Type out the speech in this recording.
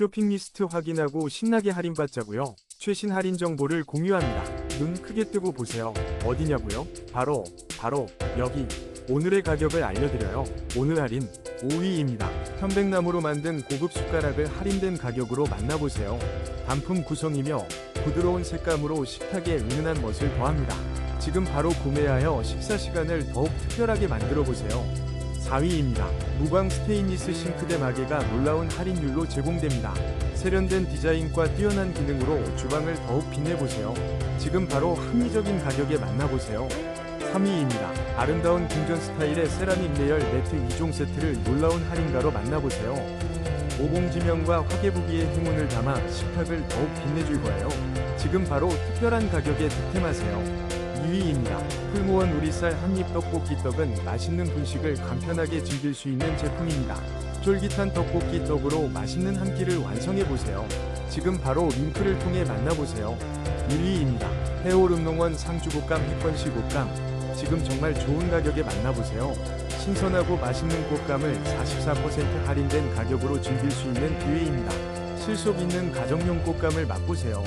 쇼핑 리스트 확인하고 신나게 할인받자고요. 최신 할인 정보를 공유합니다. 눈 크게 뜨고 보세요. 어디냐고요? 바로 바로 여기. 오늘의 가격을 알려드려요. 오늘 할인 5위입니다. 편백나무로 만든 고급 숟가락을 할인된 가격으로 만나보세요. 단품 구성이며 부드러운 색감으로 식탁에 은은한 멋을 더합니다. 지금 바로 구매하여 식사 시간을 더욱 특별하게 만들어 보세요. 4위입니다. 무광 스테인리스 싱크대 마개가 놀라운 할인율로 제공됩니다. 세련된 디자인과 뛰어난 기능으로 주방을 더욱 빛내보세요. 지금 바로 합리적인 가격에 만나보세요. 3위입니다. 아름다운 궁전 스타일의 세라믹 레열 매트 2종 세트를 놀라운 할인가로 만나보세요. 오봉지명과 화개부기의 행운을 담아 식탁을 더욱 빛내줄 거예요. 지금 바로 특별한 가격에 득템하세요. 2위입니다. 풀무원 우리쌀 한입 떡볶이 떡은 맛있는 분식을 간편하게 즐길 수 있는 제품입니다. 쫄깃한 떡볶이 떡으로 맛있는 한 끼를 완성해 보세요. 지금 바로 링크를 통해 만나보세요. 1위입니다. 해오름농원 상주곶감 핵번시 곶감. 지금 정말 좋은 가격에 만나보세요. 신선하고 맛있는 곶감을 44% 할인된 가격으로 즐길 수 있는 기회입니다. 실속 있는 가정용 곶감을 맛보세요.